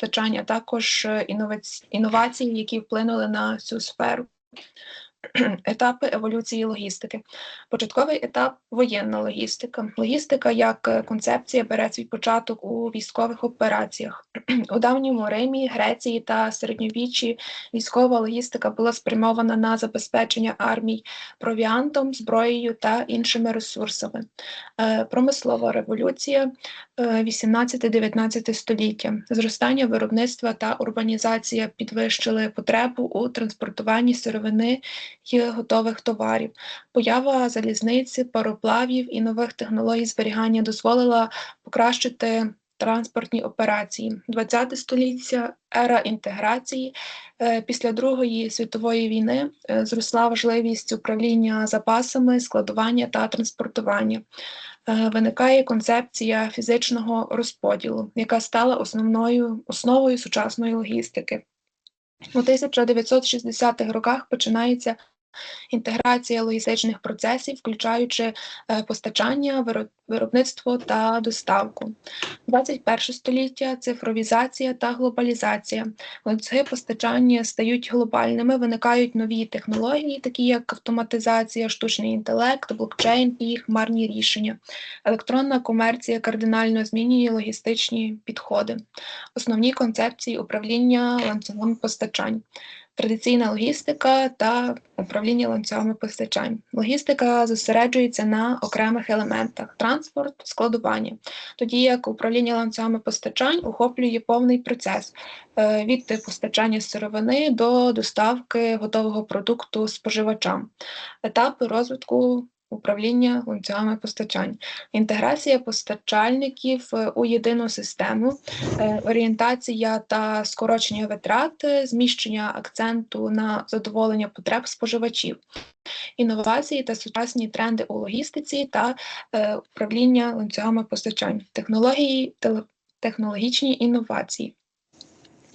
постачання, також е, інновації, які вплинули на цю сферу. Етапи еволюції логістики. Початковий етап воєнна логістика. Логістика як е, концепція бере свій початок у військових операціях. У давньому Римі, Греції та середньовіччі військова логістика була спрямована на забезпечення армій провіантом, зброєю та іншими ресурсами. Е, Промислова революція е, 18-19 століття. Зростання виробництва та урбанізація підвищили потребу у транспортуванні сировини й готових товарів. Поява залізниці, пароплавів і нових технологій зберігання дозволила покращити транспортні операції. 20 століття ера інтеграції. Е, Після Другої світової війни е, зросла важливість управління запасами, складування та транспортування. Е, Виникає концепція фізичного розподілу, яка стала основною основою сучасної логістики. У 1960-х роках починається інтеграція логістичних процесів, включаючи е, постачання, виробництво та доставку. 21 століття цифровізація та глобалізація. Ланцюги постачання стають глобальними, виникають нові технології, такі як автоматизація, штучний інтелект, блокчейн і хмарні рішення. Електронна комерція кардинально змінює логістичні підходи. Основні концепції управління ланцюгами постачань. Традиційна логістика та управління ланцюгами постачань. Логістика зосереджується на окремих елементах: транспорт, складування, тоді як управління ланцюгами постачань охоплює повний процес е, від постачання сировини до доставки готового продукту споживачам, етапи розвитку управління ланцюгами постачань, інтеграція постачальників е, у єдину систему, е, орієнтація та скорочення витрат, е, зміщення акценту на задоволення потреб споживачів, інновації та сучасні тренди у логістиці та управління ланцюгами постачань, технології, технологічні інновації.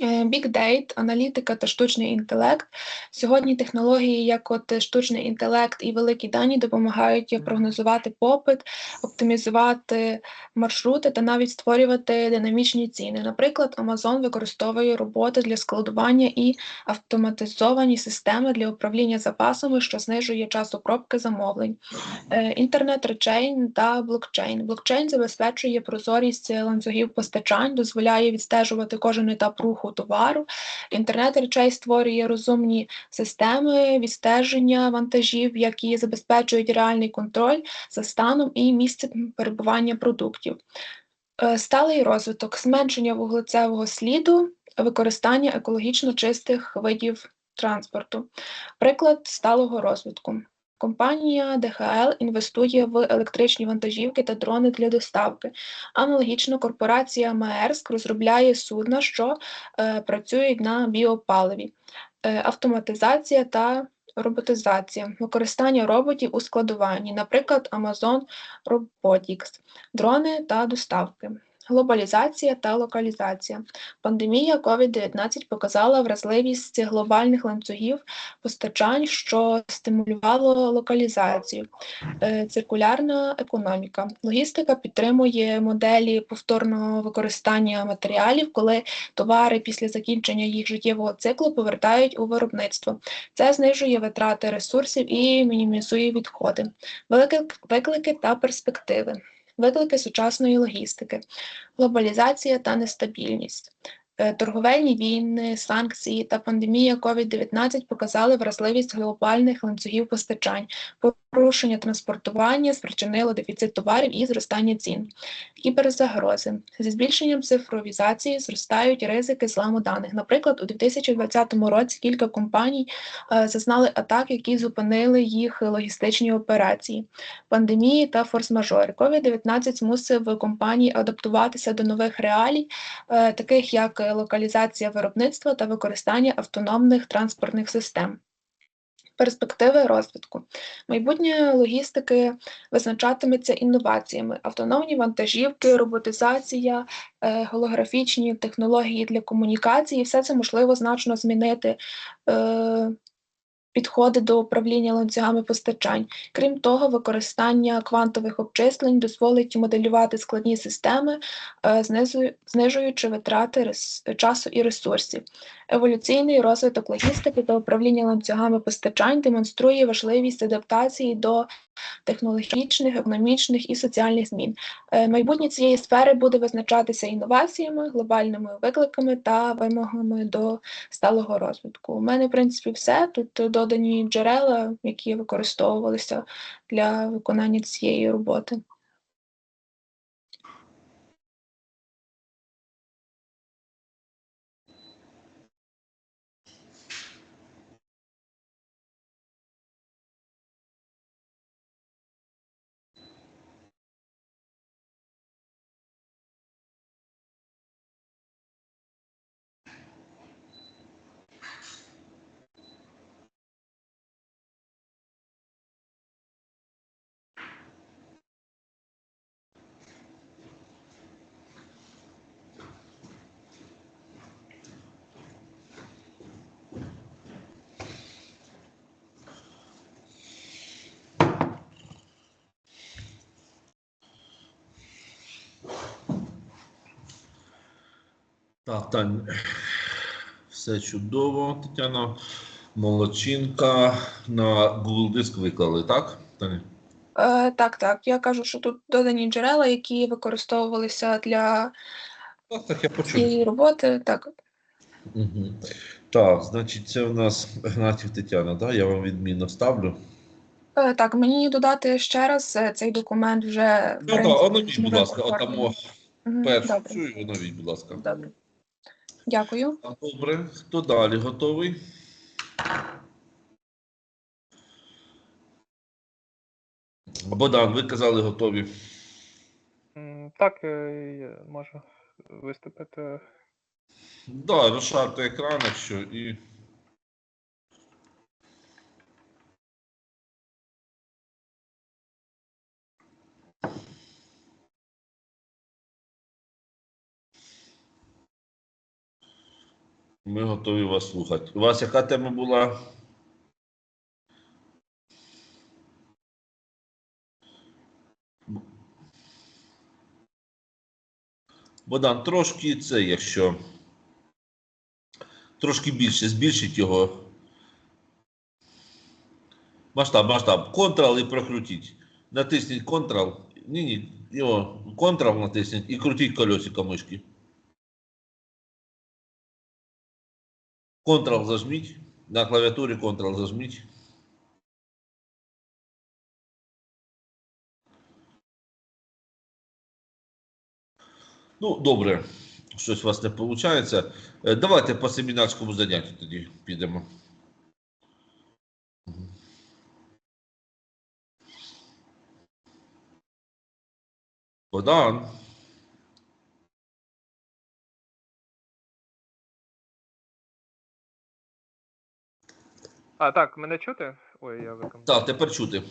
Е, Big Data, аналітика та штучний інтелект. Сьогодні технології, як от штучний інтелект і великі дані, допомагають прогнозувати попит, оптимізувати маршрути та навіть створювати динамічні ціни. Наприклад, Amazon використовує роботи для складування і автоматизовані системи для управління запасами, що знижує час обробки замовлень. Е, Інтернет речей та блокчейн. Блокчейн забезпечує прозорість ланцюгів постачань, дозволяє відстежувати кожен етап руху товару. Інтернет речей створює розумні системи відстеження вантажів, які забезпечують реальний контроль за станом і місцем перебування продуктів. Е, Сталий розвиток, зменшення вуглецевого сліду, використання екологічно чистих видів транспорту. Приклад сталого розвитку. Компанія ДХЛ інвестує в електричні вантажівки та дрони для доставки. Аналогічно корпорація Маерск розробляє судна, що е, працюють на біопаливі. Е, автоматизація та роботизація, використання роботів у складуванні, наприклад, Amazon Robotics, дрони та доставки. Глобалізація та локалізація. Пандемія COVID-19 показала вразливість глобальних ланцюгів постачань, що стимулювало локалізацію. Е, Циркулярна економіка. Логістика підтримує моделі повторного використання матеріалів, коли товари після закінчення їх життєвого циклу повертають у виробництво. Це знижує витрати ресурсів і мінімізує відходи. Великі виклики та перспективи. Виклики сучасної логістики, глобалізація та нестабільність. Е, Торговельні війни, санкції та пандемія COVID-19 показали вразливість глобальних ланцюгів постачань. Порушення транспортування спричинило дефіцит товарів і зростання цін. Кіберзагрози. Зі збільшенням цифровізації зростають ризики зламу даних. Наприклад, у 2020 році кілька компаній е, зазнали атак, які зупинили їх логістичні операції, пандемії та форс-мажори. COVID-19 змусив компанії адаптуватися до нових реалій, е, таких як локалізація виробництва та використання автономних транспортних систем. Перспективи розвитку. Майбутнє логістики визначатиметься інноваціями, автономні вантажівки, роботизація, е, голографічні технології для комунікації. Все це можливо значно змінити е, підходи до управління ланцюгами постачань. Крім того, використання квантових обчислень дозволить моделювати складні системи, е, знижуючи витрати часу і ресурсів. Еволюційний розвиток логістики та управління ланцюгами постачань демонструє важливість адаптації до технологічних, економічних і соціальних змін. Е, Майбутнє цієї сфери буде визначатися інноваціями, глобальними викликами та вимогами до сталого розвитку. У мене, в принципі, все. Тут додані джерела, які використовувалися для виконання цієї роботи. Так, Тань, все чудово, Тетяна. Молодчинка на Google Диск виклали, так? Таня? Е, так, так. Я кажу, що тут додані джерела, які використовувалися для Так, так, я почув. цієї роботи. Так, Угу. Так, значить, це у нас Гнатів Тетяна, так? Я вам відмінно ставлю. Е, так, мені додати ще раз е, цей документ вже в Ну, так, принципі, оновіть, будь ласка, отамо Мгм, першу Добре, цю і оновіть, будь ласка. добре. Дякую. Добре, хто далі готовий? Богдан, ви казали готові. Так, е, я можу виступити. Да, розшарте екран, якщо і. Ми готові вас слухати. У вас яка тема була? Богдан, трошки це, якщо. Трошки більше, збільшіть його. Масштаб, масштаб. Ctrl і прокрутіть. Натисніть Ctrl. Ні, ні, його Ctrl натисніть і крутіть колесико мишки. Ctrl зажміть. На клавіатурі Ctrl зажміть. Ну, добре. Щось у вас не виходить. Давайте по семінарському заняттю тоді підемо. Богдан. А, так, мене чути? Ой, я виконав. Так, тепер чути.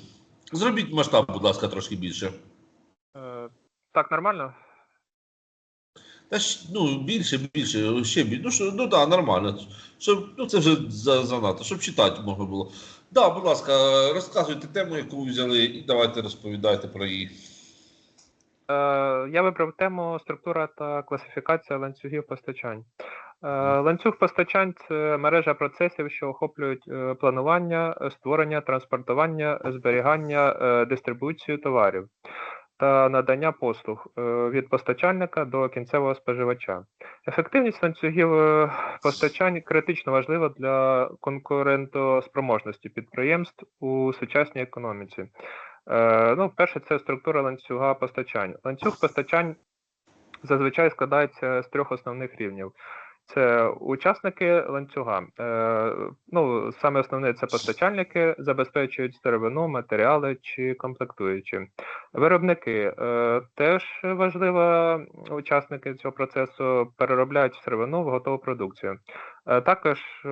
Зробіть масштаб, будь ласка, трошки більше. Е, так, нормально? Та ж, ну, більше, більше, ще більше. Ну, що, ну так, нормально. Щоб, ну, це вже за, занадто, щоб читати можна було. Так, да, будь ласка, розказуйте тему, яку ви взяли, і давайте розповідайте про її. Е, я вибрав тему структура та класифікація ланцюгів постачань. Е, ланцюг постачань це мережа процесів, що охоплюють е, планування, створення, транспортування, зберігання, е, дистрибуцію товарів та надання послуг від постачальника до кінцевого споживача. Ефективність ланцюгів постачань критично важлива для конкурентоспроможності підприємств у сучасній економіці. Ну, перше, це структура ланцюга постачань. Ланцюг постачань зазвичай складається з трьох основних рівнів. Це учасники ланцюга. Е, ну, саме основне це постачальники, забезпечують сировину, матеріали чи комплектуючі. Виробники е, теж важливо, учасники цього процесу переробляють сировину в готову продукцію. Е, також е,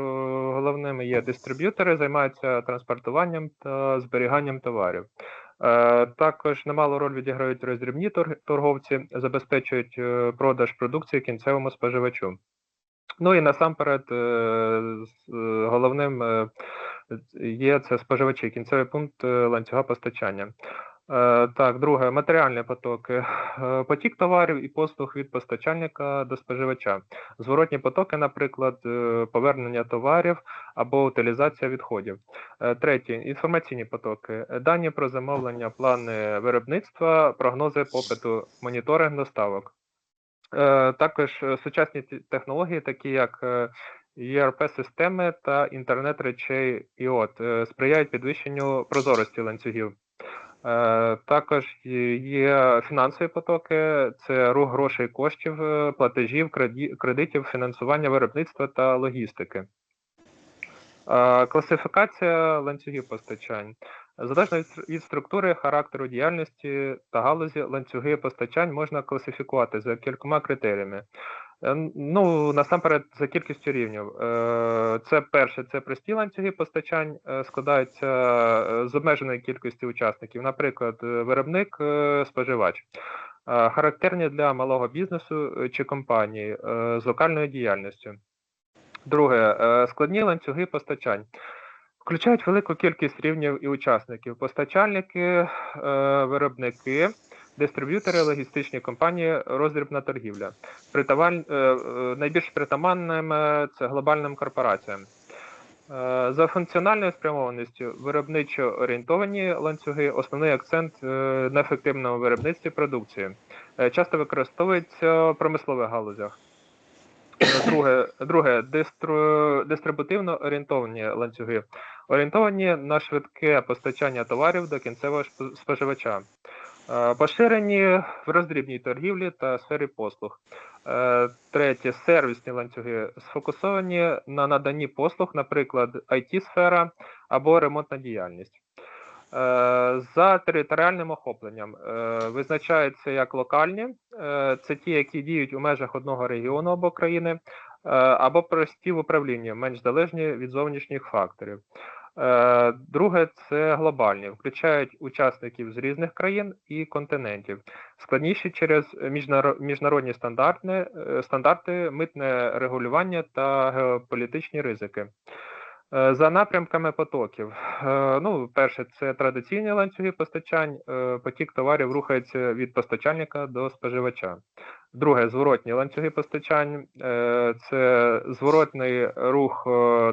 головними є дистриб'ютори, займаються транспортуванням та зберіганням товарів. Е, Також немалу роль відіграють роздрібні торговці, забезпечують е, продаж продукції кінцевому споживачу. Ну і насамперед, е, е, головним е, Є це споживачі, кінцевий пункт ланцюга постачання. Так, друге, матеріальні потоки. Потік товарів і послуг від постачальника до споживача. Зворотні потоки, наприклад, повернення товарів або утилізація відходів. Третє, інформаційні потоки. Дані про замовлення, плани виробництва, прогнози попиту, моніторинг доставок. Е, Також е, сучасні технології, такі як е, ERP-системи та інтернет речей IoT, сприяють підвищенню прозорості ланцюгів. Також є- фінансові потоки, це рух грошей, коштів, платежів, кредитів, фінансування виробництва та логістики. Класифікація ланцюгів постачань. Залежно від структури, характеру діяльності та галузі, ланцюги постачань можна класифікувати за кількома критеріями. Е, Ну, насамперед, за кількістю рівнів. Е, Це перше, це прості ланцюги постачань, е, складаються з обмеженої кількості учасників, наприклад, виробник, споживач. Характерні для малого бізнесу чи компанії з локальною діяльністю. Друге, складні ланцюги постачань. Включають велику кількість рівнів і учасників: постачальники, е, виробники, дистриб'ютори, логістичні компанії, роздрібна торгівля. Притаваль, е, е, найбільш притаманним е, це глобальним корпораціям. За функціональною спрямованістю виробничо орієнтовані ланцюги, основний акцент на ефективному виробництві продукції. Часто використовується в промислових галузях. Друге, друге дистру, дистрибутивно орієнтовані ланцюги, орієнтовані на швидке постачання товарів до кінцевого споживача, Е, поширені в роздрібній торгівлі та сфері послуг. Е, Третє сервісні ланцюги сфокусовані на наданні послуг, наприклад, IT-сфера або ремонтна діяльність. Е, За територіальним охопленням е, визначаються як локальні, е, це ті, які діють у межах одного регіону або країни, або прості в управлінні, менш залежні від зовнішніх факторів. Друге це глобальні, включають учасників з різних країн і континентів, складніші через міжнародні стандарти, стандарти, митне регулювання та геополітичні ризики. Е, За напрямками потоків. Е, Ну, перше, це традиційні ланцюги постачань. Е, Потік товарів рухається від постачальника до споживача. Друге, зворотні ланцюги постачань. Це зворотний рух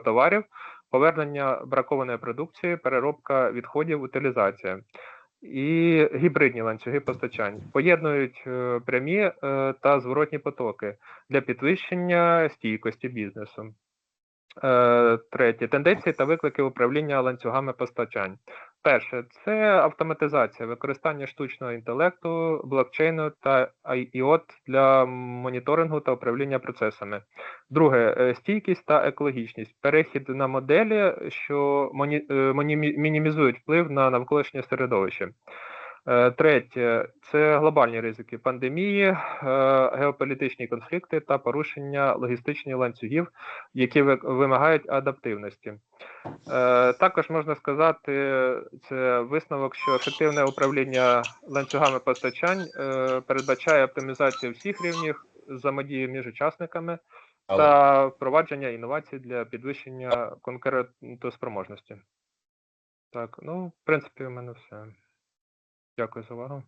товарів, повернення бракованої продукції, переробка відходів, утилізація. І гібридні ланцюги постачань поєднують прямі та зворотні потоки для підвищення стійкості бізнесу. Е, Третє тенденції та виклики управління ланцюгами постачань. Перше це автоматизація, використання штучного інтелекту, блокчейну та IOT для моніторингу та управління процесами. Друге е, стійкість та екологічність, перехід на моделі, що е, мінімізують вплив на навколишнє середовище. Е, Третє це глобальні ризики пандемії, е, геополітичні конфлікти та порушення логістичних ланцюгів, які вимагають адаптивності. Е, Також можна сказати, це висновок, що ефективне управління ланцюгами постачань передбачає оптимізацію всіх рівнів взаємодії між учасниками та впровадження інновацій для підвищення конкурентоспроможності. Так, ну, в принципі, у мене все. Дякую за увагу.